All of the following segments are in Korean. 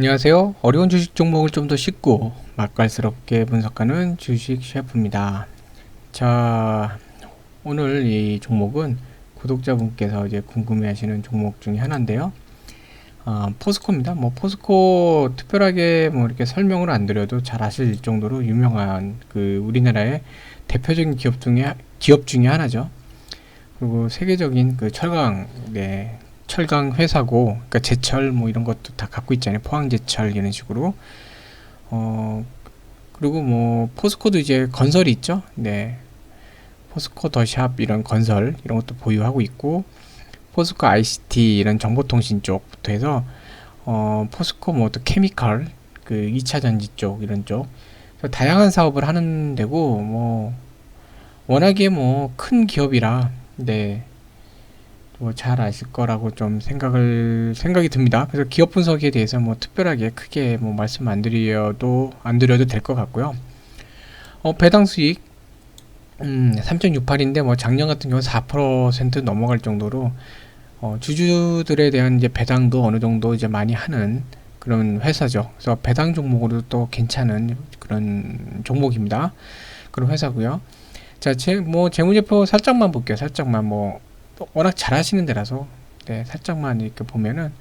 안녕하세요. 어려운 주식 종목을 좀 더 쉽고 맛깔스럽게 분석하는 주식 셰프입니다. 자, 오늘 이 종목은 구독자분께서 이제 궁금해하시는 종목 중에 하나인데요. 아, 포스코입니다. 뭐 포스코 특별하게 뭐 이렇게 설명을 안 드려도 잘 아실 정도로 유명한 그 우리나라의 대표적인 기업 중에 기업 중에 하나죠. 그리고 세계적인 그 철강 네, 철강 회사고 그러니까 제철 뭐 이런 것도 다 갖고 있잖아요. 포항제철 이런 식으로. 어 그리고 뭐 포스코도 이제 건설이 있죠. 네. 포스코 더샵 이런 건설 이런 것도 보유하고 있고 포스코 ICT 이런 정보통신 쪽부터 해서 어 포스코 뭐 또 케미컬 그 2차 전지 쪽 이런 쪽 다양한 사업을 하는 데고 뭐 워낙에 뭐 큰 기업이라 네. 뭐 잘 아실 거라고 좀 생각을 생각이 듭니다. 그래서 기업 분석에 대해서 뭐 특별하게 크게 뭐 말씀 안 드려도 안 드려도 될 것 같고요. 어, 배당 수익 음, 3.68인데 뭐 작년 같은 경우 4% 넘어갈 정도로 어, 주주들에 대한 이제 배당도 어느 정도 이제 많이 하는 그런 회사죠. 그래서 배당 종목으로 또 괜찮은 그런 종목입니다. 그런 회사고요. 자, 제, 뭐 재무제표 살짝만 볼게요. 살짝만 뭐 워낙 잘하시는 데라서 네, 살짝만 이렇게 보면은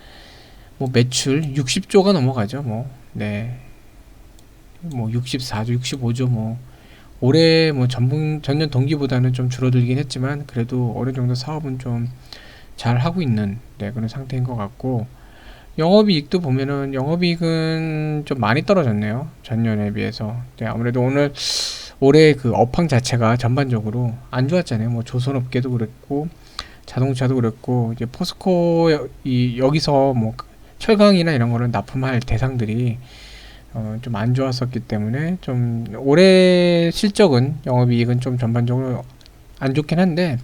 뭐 매출 60조가 넘어가죠. 뭐 네. 뭐 64조, 65조 뭐 올해 뭐 전분 전년 동기보다는 좀 줄어들긴 했지만 그래도 어느 정도 사업은 좀 잘 하고 있는 네, 그런 상태인 것 같고 영업이익도 보면은 영업이익은 좀 많이 떨어졌네요. 전년에 비해서. 네, 아무래도 오늘 올해 그 업황 자체가 전반적으로 안 좋았잖아요. 뭐 조선업계도 그랬고 자동차도 그랬고 이제 포스코 이 여기서 뭐 철강이나 이런 거를 납품할 대상들이 어, 좀 안 좋았었기 때문에 좀 올해 실적은 영업이익은 좀 전반적으로 안 좋긴 한데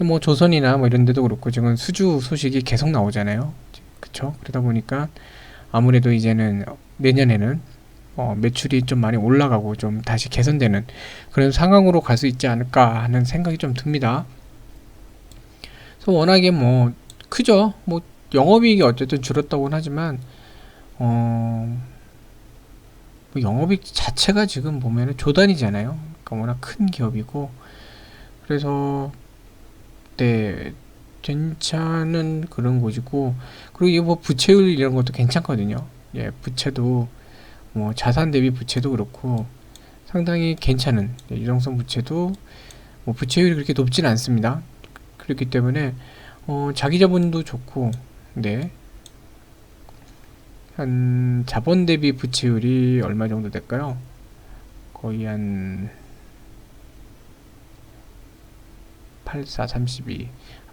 뭐 조선이나 뭐 이런 데도 그렇고 지금 수주 소식이 계속 나오잖아요. 그쵸? 그러다 보니까 아무래도 이제는 내년에는 어, 매출이 좀 많이 올라가고 좀 다시 개선되는 그런 상황으로 갈 수 있지 않을까 하는 생각이 좀 듭니다. 그래서 워낙에 뭐 크죠. 뭐 영업이익이 어쨌든 줄었다고는 하지만 어, 뭐 영업이익 자체가 지금 보면은 조단이잖아요. 그러니까 워낙 큰 기업이고 그래서 네 괜찮은 그런 곳이고 그리고 이거 뭐 부채율 이런 것도 괜찮거든요. 예, 부채도 뭐 자산 대비 부채도 그렇고 상당히 괜찮은 예, 유동성 부채도 뭐 부채율이 그렇게 높지는 않습니다. 그렇기 때문에 어, 자기 자본도 좋고 네. 한 자본 대비 부채율이 얼마 정도 될까요? 거의 한 84, 32,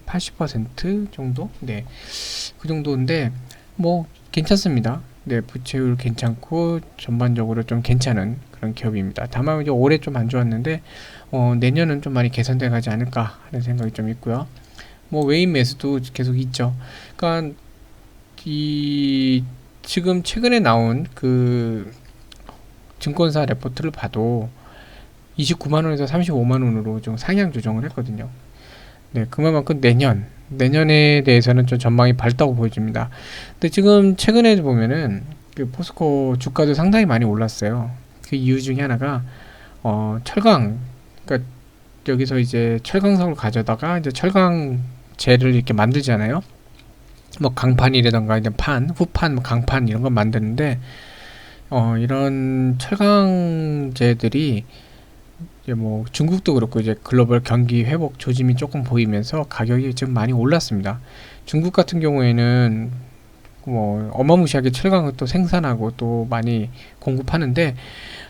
80% 정도? 네. 그 정도인데 뭐 괜찮습니다. 네, 부채율 괜찮고 전반적으로 좀 괜찮은 그런 기업입니다. 다만 이제 올해 좀 안 좋았는데 어, 내년은 좀 많이 개선돼 가지 않을까 하는 생각이 좀 있고요. 뭐 외인 매수도 계속 있죠. 그러니까 이 지금 최근에 나온 그 증권사 레포트를 봐도 29만 원에서 35만 원으로 좀 상향 조정을 했거든요. 네, 그만큼 내년 내년에 대해서는 좀 전망이 밝다고 보여집니다. 근데 지금 최근에 보면은 그 포스코 주가도 상당히 많이 올랐어요. 그 이유 중에 하나가 어 철강 그러니까 여기서 이제 철강석을 가져다가 이제 철강재를 이렇게 만들잖아요. 뭐 강판이라던가 이제 판, 후판, 뭐 강판 이런 거 만드는데 어 이런 철강재들이 이제 뭐 중국도 그렇고 이제 글로벌 경기 회복 조짐이 조금 보이면서 가격이 좀 많이 올랐습니다. 중국 같은 경우에는 뭐 어마무시하게 철강을 또 생산하고 또 많이 공급하는데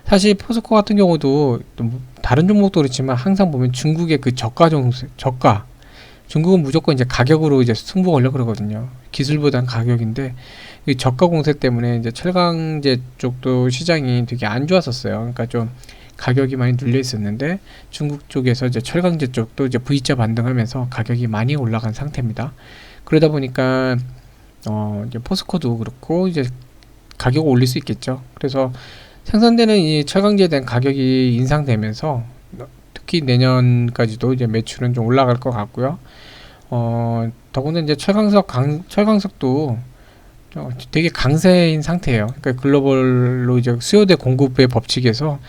사실 포스코 같은 경우도 다른 종목도 그렇지만 항상 보면 중국의 그 저가 정세 저가 중국은 무조건 이제 가격으로 이제 승부 걸려 그러거든요. 기술보단 가격인데 이 저가 공세 때문에 이제 철강제 쪽도 시장이 되게 안 좋았었어요. 그러니까 좀 가격이 많이 눌려 있었는데 중국 쪽에서 이제 철강제 쪽도 이제 V자 반등하면서 가격이 많이 올라간 상태입니다. 그러다 보니까 어 이제 포스코도 그렇고 이제 가격 을 올릴 수 있겠죠. 그래서 생산되는 이 철강제에 대한 가격이 인상되면서 특히 내년까지도 이제 매출은 좀 올라갈 것 같고요. 어 더군다나 이제 철강석 강 철강석도 어, 되게 강세인 상태예요. 그러니까 글로벌로 이제 수요 대 공급의 법칙에서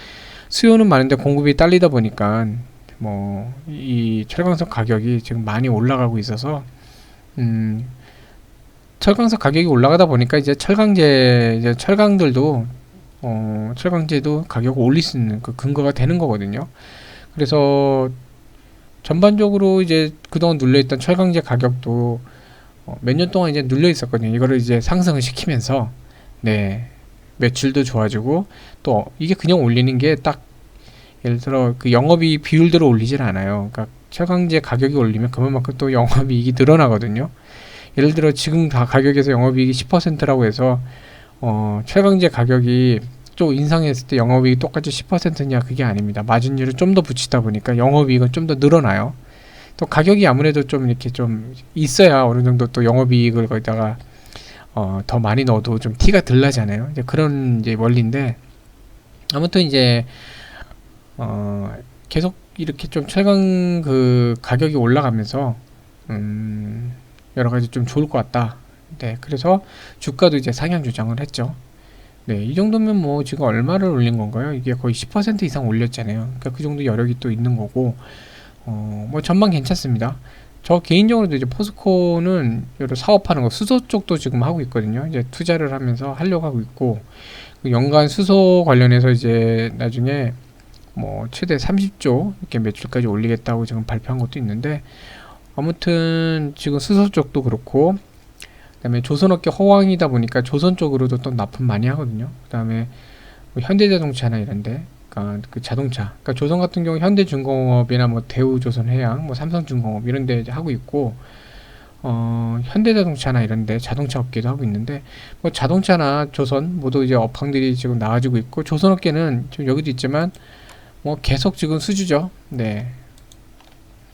수요는 많은데 공급이 딸리다 보니까 뭐 이 철강석 가격이 지금 많이 올라가고 있어서 음 철강석 가격이 올라가다 보니까 이제 철강제 이제 철강들도 어 철강제도 가격을 올릴 수 있는 그 근거가 되는 거거든요. 그래서 전반적으로 이제 그동안 눌려있던 철강제 가격도 어, 몇년 동안 이제 눌려 있었거든요. 이거를 이제 상승을 시키면서 네 매출도 좋아지고 또 이게 그냥 올리는 게 딱 예를 들어 그 영업이 비율대로 올리질 않아요. 그러니까 철강제 가격이 올리면 그만큼 또 영업이익이 늘어나거든요. 예를 들어 지금 다 가격에서 영업이익이 10%라고 해서 어 철강제 가격이 좀 인상했을 때 영업이익이 똑같이 10%냐 그게 아닙니다. 마진율을 좀 더 붙이다 보니까 영업이익은 좀 더 늘어나요. 또 가격이 아무래도 좀 이렇게 좀 있어야 어느 정도 또 영업이익을 거기다가 어, 더 많이 넣어도 좀 티가 덜 나잖아요. 이제 그런 이제 원리인데 아무튼 이제 어, 계속 이렇게 좀 최근 그 가격이 올라가면서 음, 여러 가지 좀 좋을 것 같다. 네, 그래서 주가도 이제 상향 조정을 했죠. 네, 이 정도면 뭐 지금 얼마를 올린 건가요? 이게 거의 10% 이상 올렸잖아요. 그러니까 그 정도 여력이 또 있는 거고, 어, 뭐 전망 괜찮습니다. 저 개인적으로도 이제 포스코는 여러 사업하는 거 수소 쪽도 지금 하고 있거든요. 이제 투자를 하면서 하려고 하고 있고 그 연간 수소 관련해서 이제 나중에 뭐 최대 30조 이렇게 매출까지 올리겠다고 지금 발표한 것도 있는데 아무튼 지금 수소 쪽도 그렇고 그다음에 조선업계 허황이다 보니까 조선 쪽으로도 또 납품 많이 하거든요. 그다음에 뭐 현대자동차나 이런데 그러니까 그 자동차. 그러니까 조선 같은 경우 현대중공업이나 뭐 대우조선해양, 뭐 삼성중공업 이런 데 이제 하고 있고 어, 현대자동차나 이런 데 자동차 업계도 하고 있는데 뭐 자동차나 조선 모두 이제 업황들이 지금 나아지고 있고 조선 업계는 지금 여기도 있지만 뭐 계속 지금 수주죠. 네.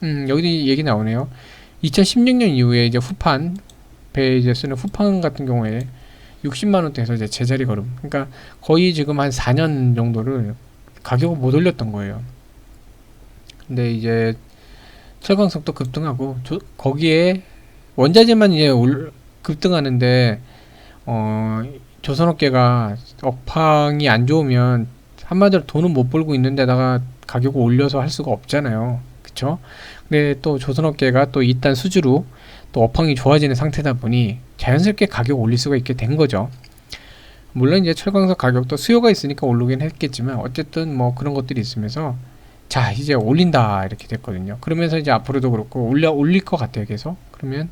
음, 여기 얘기 나오네요. 2016년 이후에 이제 후판 배에 이제 쓰는 후판 같은 경우에 60만 원대에서 이제 제자리 걸음. 그러니까 거의 지금 한 4년 정도를 가격을 못 올렸던 거예요. 근데 이제 철광석도 급등하고 조, 거기에 원자재만 이제 올, 급등하는데 어 조선업계가 업황이 안 좋으면 한마디로 돈은 못 벌고 있는데다가 가격을 올려서 할 수가 없잖아요. 그쵸? 근데 또 조선업계가 또 이딴 수주로 또 업황이 좋아지는 상태다 보니 자연스럽게 가격 올릴 수가 있게 된 거죠. 물론 이제 철광석 가격도 수요가 있으니까 오르긴 했겠지만 어쨌든 뭐 그런 것들이 있으면서 자 이제 올린다 이렇게 됐거든요. 그러면서 이제 앞으로도 그렇고 올려 올릴 것 같아요 계속. 그러면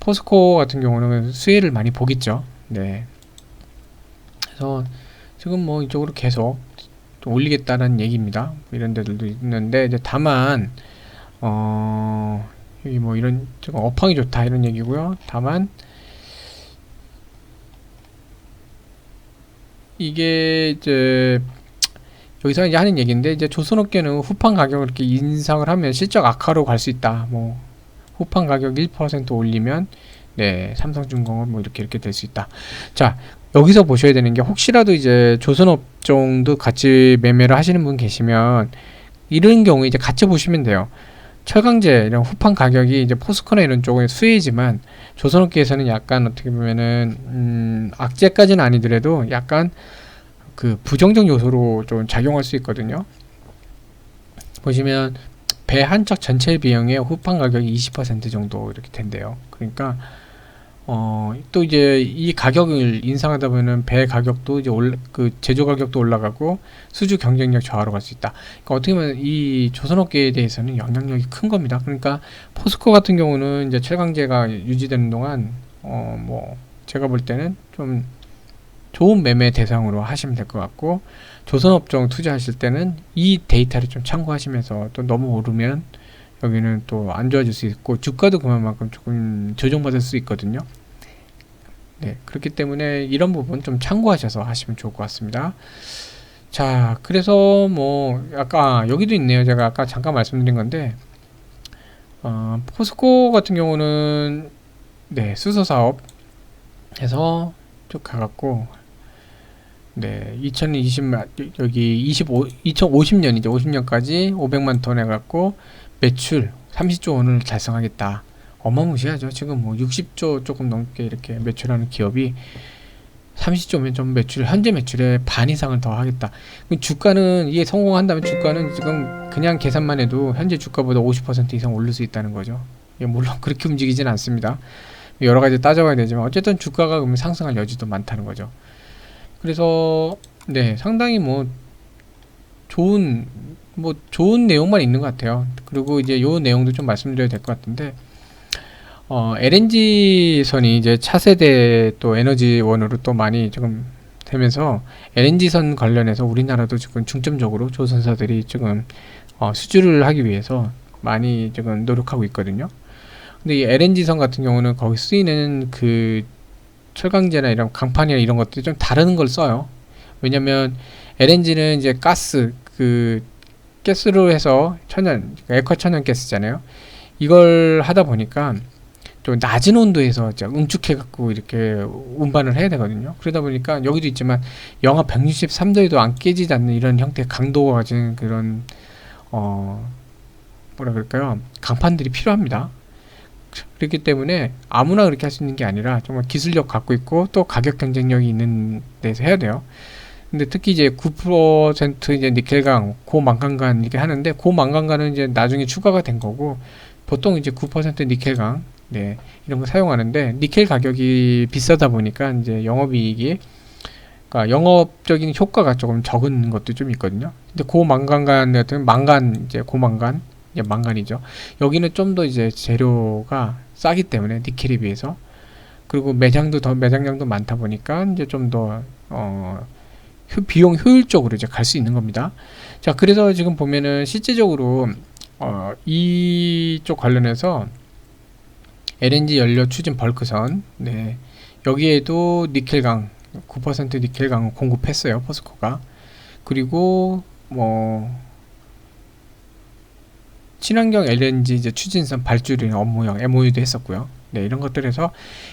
포스코 같은 경우는 수혜를 많이 보겠죠. 네. 그래서 지금 뭐 이쪽으로 계속 좀 올리겠다는 얘기입니다. 이런 데들도 있는데 이제 다만 어 여기 뭐 이런 지금 업황이 좋다 이런 얘기고요. 다만 이게 이제 여기서 이제 하는 얘기인데 이제 조선업계는 후판 가격을 이렇게 인상을 하면 실적 악화로 갈 수 있다. 뭐 후판 가격 1% 올리면 네 삼성중공업 뭐 이렇게 이렇게 될 수 있다. 자 여기서 보셔야 되는 게 혹시라도 이제 조선업종도 같이 매매를 하시는 분 계시면 이런 경우에 이제 같이 보시면 돼요. 철강제 이런 후판 가격이 이제 포스코나 이런 쪽의 수혜지만 조선업계에서는 약간 어떻게 보면은 음, 악재까지는 아니더라도 약간 그 부정적 요소로 좀 작용할 수 있거든요. 보시면 배 한 척 전체 비용의 후판 가격이 20% 정도 이렇게 된대요. 그러니까 어, 또 이제 이 가격을 인상하다 보면은 배 가격도 이제 올, 그 제조 가격도 올라가고 수주 경쟁력 저하로 갈 수 있다. 그러니까 어떻게 보면 이 조선업계에 대해서는 영향력이 큰 겁니다. 그러니까 포스코 같은 경우는 이제 철강제가 유지되는 동안 어, 뭐 제가 볼 때는 좀 좋은 매매 대상으로 하시면 될 것 같고 조선업종 투자하실 때는 이 데이터를 좀 참고하시면서 또 너무 오르면 여기는 또 안 좋아질 수 있고 주가도 그만큼 조금 조정받을 수 있거든요. 네, 그렇기 때문에 이런 부분 좀 참고하셔서 하시면 좋을 것 같습니다. 자, 그래서 뭐 아까 아, 여기도 있네요. 제가 아까 잠깐 말씀드린 건데 어, 포스코 같은 경우는 네, 수소 사업에서 쭉 가갖고 네, 2020 여기 25 2050년이죠. 50년까지 500만 톤 해갖고 매출 30조 원을 달성하겠다. 어마무시하죠. 지금 뭐 60조 조금 넘게 이렇게 매출하는 기업이 30조면 좀 매출 현재 매출의 반 이상을 더 하겠다. 주가는 이게 성공한다면 주가는 지금 그냥 계산만 해도 현재 주가보다 50% 이상 오를 수 있다는 거죠. 예, 물론 그렇게 움직이진 않습니다. 여러 가지 따져봐야 되지만 어쨌든 주가가 그러면 상승할 여지도 많다는 거죠. 그래서 네 상당히 뭐 좋은 뭐 좋은 내용만 있는 것 같아요. 그리고 이제 요 내용도 좀 말씀드려야 될 것 같은데 어, LNG 선이 이제 차세대 또 에너지원으로 또 많이 지금 되면서 LNG 선 관련해서 우리나라도 지금 중점적으로 조선사들이 지금 어, 수주를 하기 위해서 많이 지금 노력하고 있거든요. 근데 이 LNG 선 같은 경우는 거기 쓰이는 그 철강제나 이런 강판이나 이런 것들이 좀 다른 걸 써요. 왜냐면 LNG는 이제 가스 그 가스로 해서 천연 액화 천연 가스잖아요. 이걸 하다 보니까 좀 낮은 온도에서 응축해 갖고 이렇게 운반을 해야 되거든요. 그러다 보니까 여기도 있지만 영하 163도에도 안 깨지지 않는 이런 형태의 강도가 가진 그런 어 뭐라 그럴까요? 강판들이 필요합니다. 그렇기 때문에 아무나 그렇게 할 수 있는 게 아니라 정말 기술력 갖고 있고 또 가격 경쟁력이 있는 데서 해야 돼요. 근데 특히 이제 9% 이제 니켈강, 고망간간 이렇게 하는데 고망간간은 이제 나중에 추가가 된 거고 보통 이제 9% 니켈강 네 이런 거 사용하는데 니켈 가격이 비싸다 보니까 이제 영업이익이 그러니까 영업적인 효과가 조금 적은 것도 좀 있거든요. 근데 고망간간 같은 망간 이제 고망간 이제 망간이죠. 여기는 좀 더 이제 재료가 싸기 때문에 니켈에 비해서 그리고 매장도 더 매장량도 많다 보니까 이제 좀더 어, 비용 효율적으로 이제 갈 수 있는 겁니다. 자, 그래서 지금 보면은 실제적으로 어, 이쪽 관련해서 LNG 연료 추진 벌크선, 네, 여기에도 니켈강 9% 니켈강 공급했어요 포스코가. 그리고 뭐 친환경 LNG 이제 추진선 발주를 업무형 MOU도 했었고요. 네, 이런 것들에서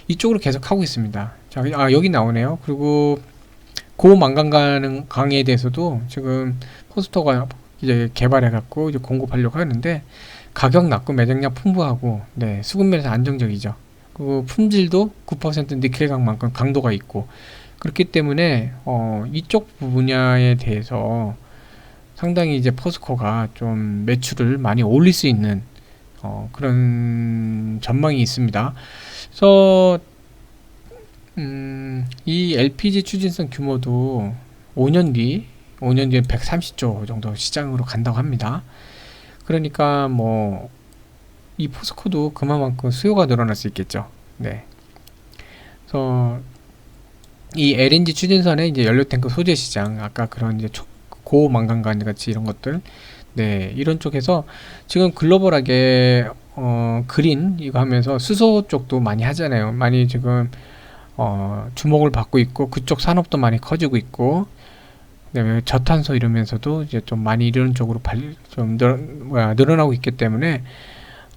이쪽으로 계속 하고 있습니다. 자, 아 여기 나오네요. 그리고 고망간가능 강에 대해서도 지금 포스터가 이제 개발해 갖고 이제 공급하려고 하는데 가격 낮고 매장량 풍부하고 네, 수급 면에서 안정적이죠. 그리고 품질도 9% 니켈강만큼 강도가 있고 그렇기 때문에 어, 이쪽 분야에 대해서 상당히 이제 포스코가 좀 매출을 많이 올릴 수 있는 어, 그런 전망이 있습니다. 그래서 음, 이 LPG 추진선 규모도 5년 뒤, 5년 뒤에 130조 정도 시장으로 간다고 합니다. 그러니까 뭐 이 포스코도 그만큼 수요가 늘어날 수 있겠죠. 네. 그래서 이 LNG 추진선의 이제 연료 탱크 소재 시장, 아까 그런 이제 고망간간 같이 이런 것들, 네 이런 쪽에서 지금 글로벌하게 어 그린 이거 하면서 수소 쪽도 많이 하잖아요. 많이 지금 어, 주목을 받고 있고 그쪽 산업도 많이 커지고 있고 그다음에 저탄소 이러면서도 이제 좀 많이 이런 쪽으로 발, 좀 늘, 뭐야, 늘어나고 있기 때문에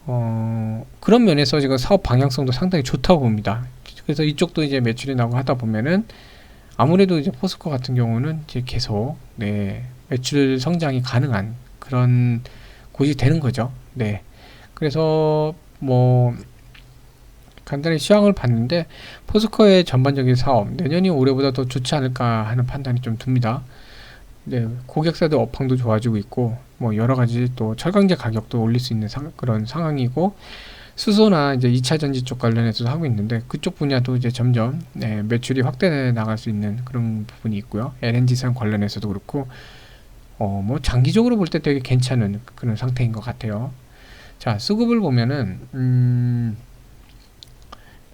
어, 그런 면에서 지금 사업 방향성도 상당히 좋다고 봅니다. 그래서 이쪽도 이제 매출이 나고 하다 보면은 아무래도 이제 포스코 같은 경우는 이제 계속 네, 매출 성장이 가능한 그런 곳이 되는 거죠. 네. 그래서 뭐 간단히 시황을 봤는데 포스코의 전반적인 사업 내년이 올해보다 더 좋지 않을까 하는 판단이 좀 듭니다. 네, 고객사들 업황도 좋아지고 있고 뭐 여러 가지 또 철강제 가격도 올릴 수 있는 상, 그런 상황이고 수소나 이제 2차 전지 쪽 관련해서도 하고 있는데 그쪽 분야도 이제 점점 네, 매출이 확대해 나갈 수 있는 그런 부분이 있고요. LNG산 관련해서도 그렇고 어, 뭐 장기적으로 볼 때 되게 괜찮은 그런 상태인 것 같아요. 자, 수급을 보면은 음,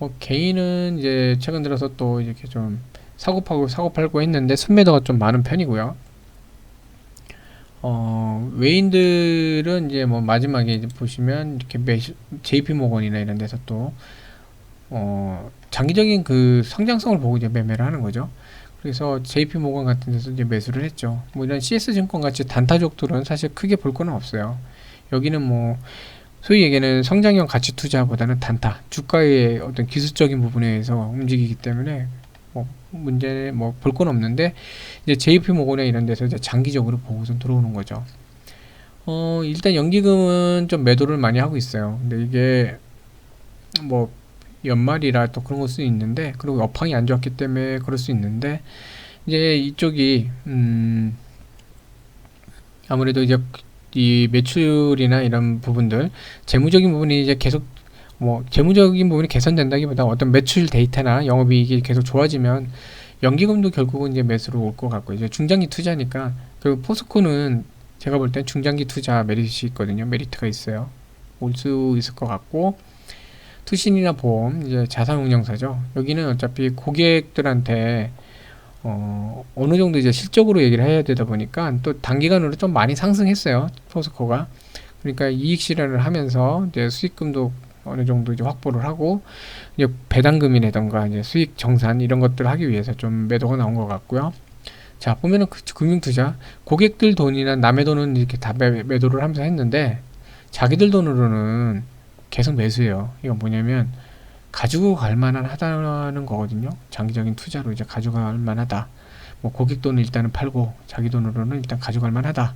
뭐 개인은 이제 최근 들어서 또 이렇게 좀 사고 팔고 사고 팔고 했는데 순매도가 좀 많은 편이고요. 어, 외인들은 이제 뭐 마지막에 이제 보시면 이렇게 매시, JP 모건이나 이런 데서 또 어, 장기적인 그 성장성을 보고 이제 매매를 하는 거죠. 그래서 JP 모건 같은 데서 이제 매수를 했죠. 뭐 이런 CS 증권 같이 단타족들은 사실 크게 볼 거는 없어요. 여기는 뭐 소위 얘기하는 성장형 가치 투자보다는 단타, 주가의 어떤 기술적인 부분에서 움직이기 때문에 뭐 문제 뭐 볼 건 없는데 이제 JP 모건이나 이런 데서 이제 장기적으로 보고선 들어오는 거죠. 어 일단 연기금은 좀 매도를 많이 하고 있어요. 근데 이게 뭐 연말이라 또 그런 걸 수 있는데 그리고 업황이 안 좋았기 때문에 그럴 수 있는데 이제 이쪽이 음 아무래도 이제 이 매출이나 이런 부분들 재무적인 부분이 이제 계속 뭐 재무적인 부분이 개선된다기보다 어떤 매출 데이터나 영업이익이 계속 좋아지면 연기금도 결국은 이제 매수로 올 것 같고 이제 중장기 투자니까 그 포스코는 제가 볼 땐 중장기 투자 메리트 있거든요. 메리트가 있어요. 올 수 있을 것 같고 투신이나 보험 이제 자산운용사죠. 여기는 어차피 고객들한테 어, 어느 정도 이제 실적으로 얘기를 해야 되다 보니까 또 단기간으로 좀 많이 상승했어요. 포스코가. 그러니까 이익 실현을 하면서 이제 수익금도 어느 정도 이제 확보를 하고 이제 배당금이라던가 이제 수익 정산 이런 것들 을 하기 위해서 좀 매도가 나온 것 같고요. 자 보면은 그 금융투자 고객들 돈이나 남의 돈은 이렇게 다 매, 매도를 하면서 했는데 자기들 돈으로는 계속 매수해요. 이건 뭐냐면 가지고 갈 만한 하다는 거거든요. 장기적인 투자로 이제 가져갈 만하다. 뭐 고객 돈은 일단은 팔고 자기 돈으로는 일단 가져갈 만하다.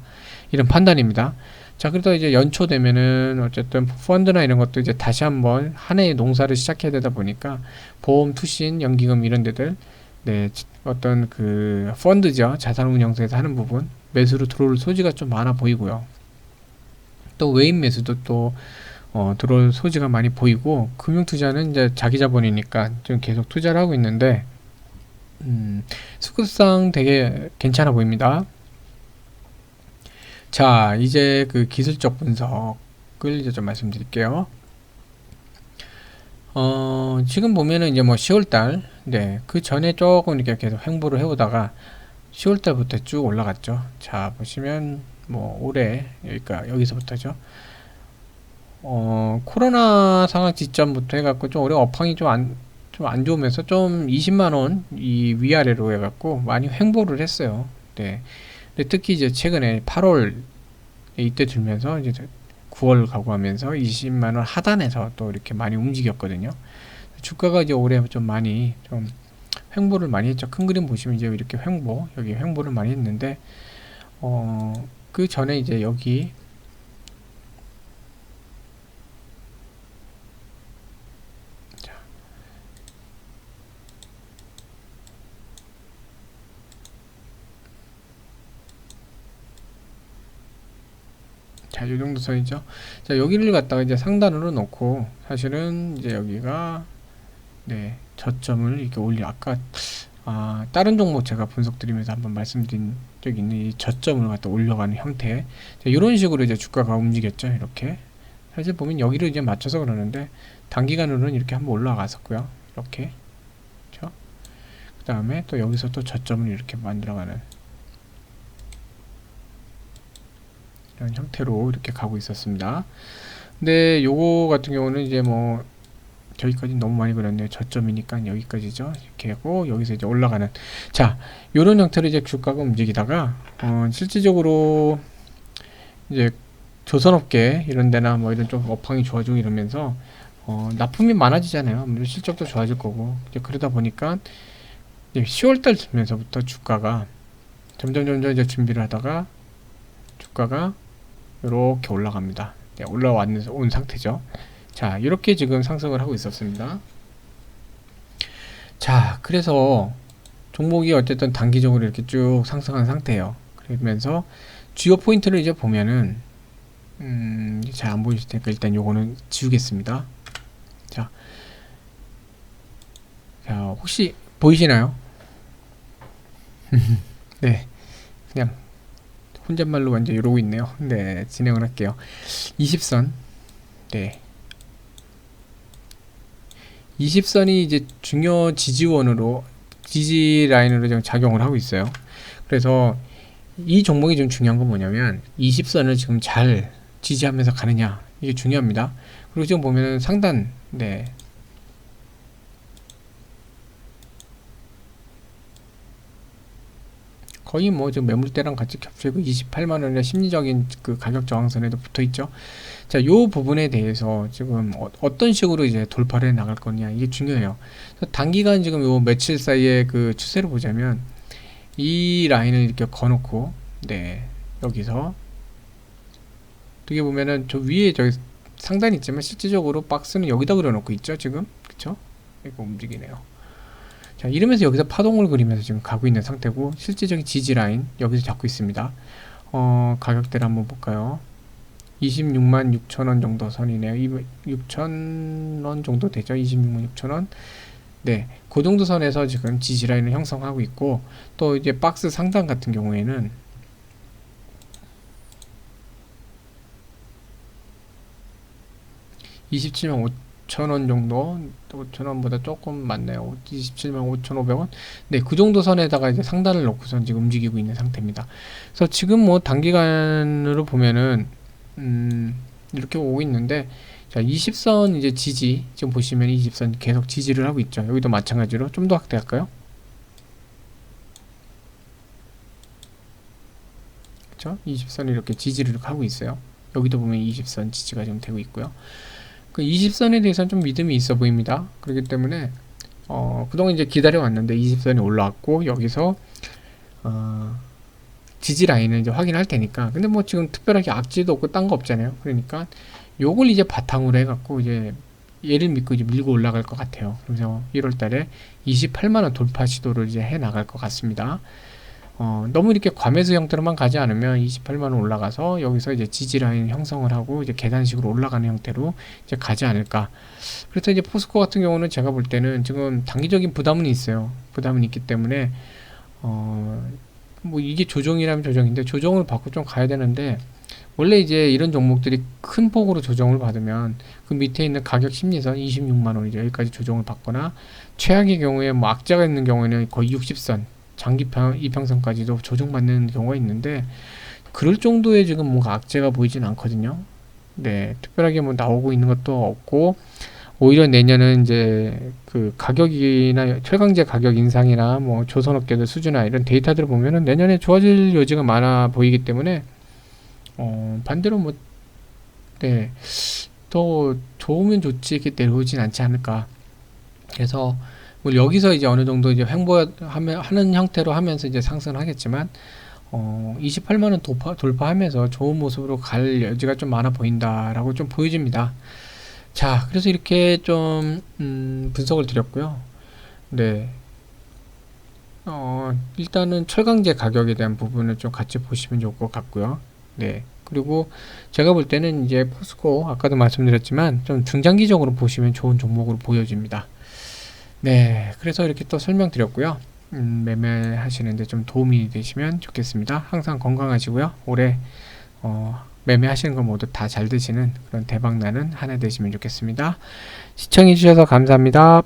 이런 판단입니다. 자, 그러다 이제 연초 되면은 어쨌든 펀드나 이런 것도 이제 다시 한번 한 해의 농사를 시작해야 되다 보니까 보험, 투신, 연기금 이런 데들 네, 어떤 그 펀드죠. 자산 운용사에서 하는 부분 매수로 들어올 소지가 좀 많아 보이고요. 또 외인 매수도 또 어, 들어올 소지가 많이 보이고 금융 투자는 이제 자기 자본이니까 좀 계속 투자를 하고 있는데 음, 수급상 되게 괜찮아 보입니다. 자, 이제 그 기술적 분석을 이제 좀 말씀드릴게요. 어, 지금 보면은 이제 뭐 10월달, 네, 그 전에 조금 이렇게 계속 횡보를 해오다가 10월달부터 쭉 올라갔죠. 자, 보시면 뭐 올해 여기까 여기서부터죠. 어, 코로나 상황 지점부터 해갖고 좀 올해 업황이 좀 안, 좀 안 좋으면서 좀 20만원 이 위아래로 해갖고 많이 횡보를 했어요. 네. 근데 특히 이제 최근에 8월 이때 들면서 이제 9월 가고 하면서 20만원 하단에서 또 이렇게 많이 움직였거든요. 주가가 이제 올해 좀 많이 좀 횡보를 많이 했죠. 큰 그림 보시면 이제 이렇게 횡보, 여기 횡보를 많이 했는데, 어, 그 전에 이제 여기 자, 요 정도 선이죠. 자, 여기를 갖다가 이제 상단으로 놓고 사실은 이제 여기가 네, 저점을 이렇게 올리 아까 아, 다른 종목 제가 분석 드리면서 한번 말씀드린 적이 있는 이 저점을 갖다 올려가는 형태. 자, 이런 식으로 이제 주가가 움직였죠. 이렇게. 사실 보면 여기를 이제 맞춰서 그러는데 단기간으로는 이렇게 한번 올라갔었고요. 이렇게. 그 다음에 또 여기서 또 저점을 이렇게 만들어가는 이런 형태로 이렇게 가고 있었습니다. 근데 요거 같은 경우는 이제 뭐 저기까지 너무 많이 그렸네요. 저점이니까 여기까지죠. 이렇게 하고 여기서 이제 올라가는 자 요런 형태로 이제 주가가 움직이다가 어, 실질적으로 이제 조선업계 이런 데나 뭐 이런 좀 업황이 좋아지고 이러면서 어, 납품이 많아지잖아요. 아무래도 실적도 좋아질 거고 이제 그러다 보니까 10월달 되면서부터 주가가 점점 점점 이제 준비를 하다가 주가가 이렇게 올라갑니다. 네, 올라왔는 온 상태죠. 자, 이렇게 지금 상승을 하고 있었습니다. 자, 그래서 종목이 어쨌든 단기적으로 이렇게 쭉 상승한 상태예요. 그러면서 주요 포인트를 이제 보면은 음, 잘 안 보이실 테니까 일단 요거는 지우겠습니다. 자, 자 혹시 보이시나요? 네, 그냥 혼잣말로 완전 이러고 있네요. 네, 진행을 할게요. 20선. 네. 20선이 이제 중요 지지원으로 지지 라인으로 지금 작용을 하고 있어요. 그래서 이 종목이 좀 중요한 건 뭐냐면 20선을 지금 잘 지지하면서 가느냐 이게 중요합니다. 그리고 지금 보면은 상단 네 거의 뭐 지금 매물대랑 같이 겹치고 28만 원의 심리적인 그 가격 저항선에도 붙어 있죠. 자, 요 부분에 대해서 지금 어, 떤 식으로 이제 돌파를 해 나갈 거냐 이게 중요해요. 단기간 지금 요 며칠 사이에 그 추세를 보자면 이 라인을 이렇게 거놓고 네 여기서 어떻게 보면은 저 위에 저기 상단이 있지만 실질적으로 박스는 여기다 그려놓고 있죠 지금 그쵸? 이거 움직이네요 자 이러면서 여기서 파동을 그리면서 지금 가고 있는 상태고 실질적인 지지 라인 여기서 잡고 있습니다. 어 가격대를 한번 볼까요? 26만 6천원 정도 선이네요. 6천원 정도 되죠? 26만 6천원? 네, 그 정도 선에서 지금 지지 라인을 형성하고 있고 또 이제 박스 상단 같은 경우에는 (27만 5천 원) 정도 (5천 원보다 조금 많네요) (27만 5천 5백원) 네, 그 정도 선에다가 이제 상단을 놓고선 지금 움직이고 있는 상태입니다 그래서 지금 뭐 단기간으로 보면은 음 이렇게 오고 있는데 자, 20선 이제 지지 지금 보시면 20선 계속 지지를 하고 있죠. 여기도 마찬가지로 좀 더 확대할까요? 그렇죠? 20선이 이렇게 지지를 하고 있어요. 여기도 보면 20선 지지가 지금 되고 있고요. 그 20선에 대해서는 좀 믿음이 있어 보입니다. 그렇기 때문에 어, 그동안 이제 기다려 왔는데 20선이 올라왔고 여기서 어, 지지 라인을 이제 확인할 테니까 근데 뭐 지금 특별하게 악지도 없고 딴 거 없잖아요. 그러니까 요걸 이제 바탕으로 해갖고 이제 얘를 믿고 이제 밀고 올라갈 것 같아요. 그래서 1월 달에 28만 원 돌파 시도를 이제 해 나갈 것 같습니다. 어, 너무 이렇게 과매수 형태로만 가지 않으면 28만원 올라가서 여기서 이제 지지라인 형성을 하고 이제 계단식으로 올라가는 형태로 이제 가지 않을까. 그래서 이제 포스코 같은 경우는 제가 볼 때는 지금 단기적인 부담은 있어요. 부담은 있기 때문에, 어, 뭐 이게 조정이라면 조정인데 조정을 받고 좀 가야 되는데, 원래 이제 이런 종목들이 큰 폭으로 조정을 받으면 그 밑에 있는 가격 심리선 26만 원이죠. 여기까지 조정을 받거나 최악의 경우에 뭐 악재가 있는 경우에는 거의 60선 장기 평, 이평선까지도 조정받는 경우가 있는데 그럴 정도의 지금 뭔가 악재가 보이진 않거든요. 네, 특별하게 뭐 나오고 있는 것도 없고 오히려 내년은 이제 그 가격이나 철강제 가격 인상이나 뭐 조선업계들 수주나 이런 데이터들을 보면은 내년에 좋아질 여지가 많아 보이기 때문에 어, 반대로 뭐, 네, 더 좋으면 좋지 이렇게 내려오진 않지 않을까. 그래서 뭐 여기서 이제 어느 정도 이제 횡보하면 하는 형태로 하면서 이제 상승을 하겠지만 어, 28만 원 돌파, 돌파하면서 좋은 모습으로 갈 여지가 좀 많아 보인다라고 좀 보여집니다. 자, 그래서 이렇게 좀 음, 분석을 드렸고요. 네. 어, 일단은 철강제 가격에 대한 부분을 좀 같이 보시면 좋을 것 같고요. 네. 그리고 제가 볼 때는 이제 포스코 아까도 말씀드렸지만 좀 중장기적으로 보시면 좋은 종목으로 보여집니다. 네. 그래서 이렇게 또 설명드렸고요. 음, 매매하시는데 좀 도움이 되시면 좋겠습니다. 항상 건강하시고요. 올해 어, 매매하시는 거 모두 다 잘 되시는 그런 대박 나는 한 해 되시면 좋겠습니다. 시청해 주셔서 감사합니다.